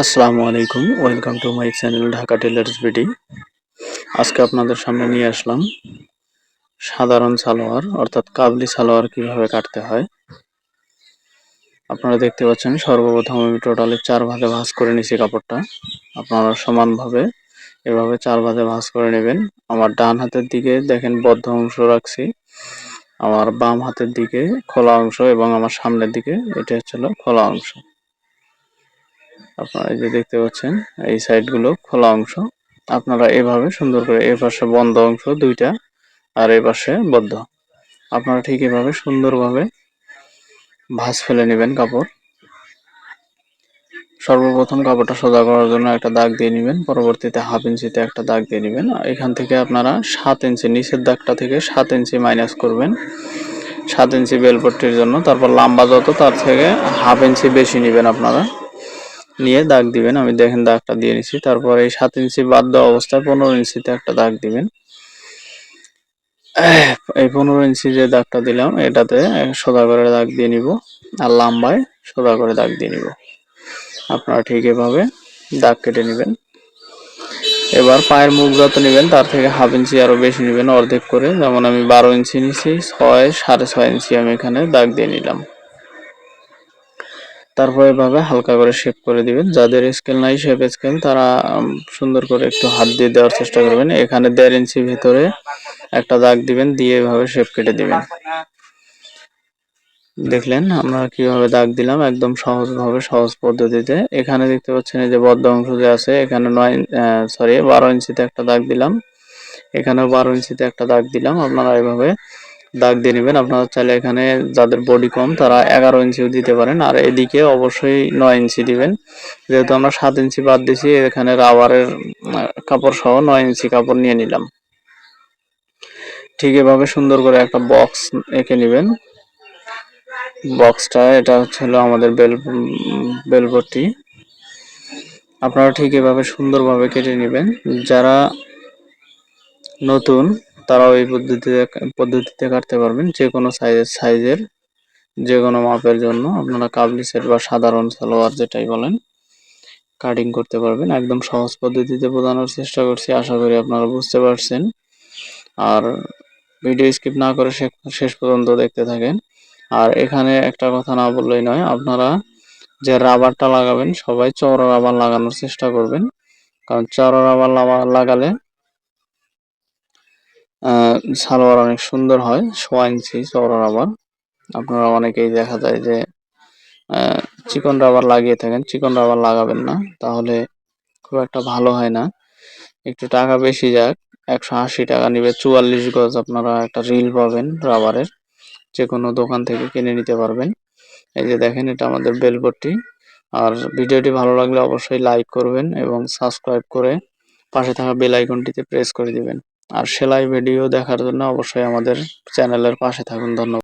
আসসালামু আলাইকুম, welcome to my channel Dhaka tailors BD. আজকে আপনাদের সামনে নিয়ে আসলাম সাধারণ সালোয়ার, অর্থাৎ কাবলি সালোয়ার কীভাবে কাটতে হয়। আপনারা দেখতে পাচ্ছেন সর্বপ্রথম আমি টোটালি চার ভাগে ভাঁজ করে নিছি কাপড়টা। আপনারা সমানভাবে এভাবে চার ভাগে ভাঁজ করে নেবেন। আমার ডান হাতের দিকে দেখেন বদ্ধ অংশ রাখছি, আমার বাম হাতের দিকে খোলা অংশ এবং আমার সামনের দিকে এটা হচ্ছিল খোলা অংশ। আপনারা এই যে দেখতে পাচ্ছেন, এই সাইডগুলো খোলা অংশ। আপনারা এভাবে সুন্দর করে এ পাশে বন্ধ অংশ দুইটা আর এই পাশে বদ্ধ। আপনারা ঠিক এভাবে সুন্দরভাবে ভাঁজ ফেলে নেবেন কাপড়। সর্বপ্রথম কাপড়টা সোজা করার জন্য একটা দাগ দিয়ে নেবেন, পরবর্তীতে হাফ ইঞ্চিতে একটা দাগ দিয়ে নেবেন। এখান থেকে আপনারা সাত ইঞ্চি, নিচের দাগটা থেকে সাত ইঞ্চি মাইনাস করবেন। সাত ইঞ্চি বেলপট্টির জন্য, তারপর লম্বা যত, তার থেকে হাফ ইঞ্চি বেশি নেবেন আপনারা। নিয়ে দাগ দিবেন। আমি দেখেন দাগটা দিয়ে নিছি। তারপর এই সাত ইঞ্চি বাদ দেওয়া অবস্থায় পনেরো ইঞ্চিতে একটা দাগ দিবেন। এই পনেরো ইঞ্চি যে দাগটা দিলাম, এটাতে সোজা করে দাগ দিয়ে নিব আর লাম্বায় সোজা করে দাগ দিয়ে নিব। আপনারা ঠিক এভাবে দাগ কেটে নেবেন। এবার পায়ের মুখ যত নেবেন, তার থেকে হাফ ইঞ্চি আরও বেশি নেবেন অর্ধেক করে। যেমন আমি বারো ইঞ্চি নিছি, ছয়, সাড়ে ছয় ইঞ্চি আমি এখানে দাগ দিয়ে নিলাম। তারপর এভাবে হালকা করে শেপ করে দিবেন। যাদের স্কেল নাই শেপ স্কেল তারা সুন্দর করে একটু হাত দিয়ে দেওয়ার চেষ্টা করবেন। এখানে দেড় ইঞ্চি ভিতরে একটা দাগ দিবেন, দিয়ে এভাবে শেপ কেটে দিবেন। দেখলেন আমরা কীভাবে দাগ দিলাম? একদম সহজভাবে, সহজ পদ্ধতিতে। এখানে দেখতে পাচ্ছেন এই যে বদ্ধ অংশ যে আছে, এখানে নয় সরি বারো ইঞ্চিতে একটা দাগ দিলাম। এখানেও বারো ইঞ্চিতে একটা দাগ দিলাম। আপনারা এভাবে দাগ দিয়ে নেবেন। আপনারা চাইলে এখানে যাদের বডি কম, তারা এগারো ইঞ্চিও দিতে পারেন। আর এদিকে অবশ্যই নয় ইঞ্চি দিবেন। যেহেতু আমরা সাত ইঞ্চি বাদ দিছি এখানে রাবারের কাপড় সহ নয় ইঞ্চি কাপড় নিয়ে নিলাম। ঠিক এভাবে সুন্দর করে একটা বক্স এঁকে নেবেন। বক্সটা এটা হলো আমাদের বেল বেলবটি আপনারা ঠিক এভাবে সুন্দরভাবে কেটে নেবেন। যারা নতুন তারাও এই পদ্ধতিতে পদ্ধতিতে কাটতে পারবেন। যে কোনো সাইজের সাইজের যে কোনো মাপের জন্য আপনারা কাবলি সেট বা সাধারণ সালোয়ার যেটাই বলেন কাটিং করতে পারবেন। একদম সহজ পদ্ধতিতে বোঝানোর চেষ্টা করছি, আশা করি আপনারা বুঝতে পারছেন। আর ভিডিও স্কিপ না করে শেষ পর্যন্ত দেখতে থাকেন। আর এখানে একটা কথা না বললেই নয়, আপনারা যে রাবারটা লাগাবেন, সবাই চওড়া রাবার লাগানোর চেষ্টা করবেন। কারণ চওড়া রাবার লাগালে সালোয়ার অনেক সুন্দর হয়, সোয়া ইঞ্চি চওড়া রাবার আপনারা অনেকেই দেখা যায় যে চিকন রাবার লাগিয়ে থাকেন, চিকন রাবার লাগাবেন না, তাহলে খুব একটা ভালো হয় না। একটু টাকা বেশি যাক, একশো আশি টাকা নিবে, চুয়াল্লিশ গজ আপনারা একটা রিল পাবেন রাবারের যে কোনো দোকান থেকে কিনে নিতে পারবেন। এই যে দেখেন, এটা আমাদের বেলবোর্ডটি আর ভিডিওটি ভালো লাগলে অবশ্যই লাইক করবেন এবং সাবস্ক্রাইব করে পাশে থাকা বেল আইকনটিতে প্রেস করে দিবেন। আর সেলাই ভিডিও দেখার জন্য অবশ্যই আমাদের চ্যানেলের পাশে থাকুন। ধন্যবাদ।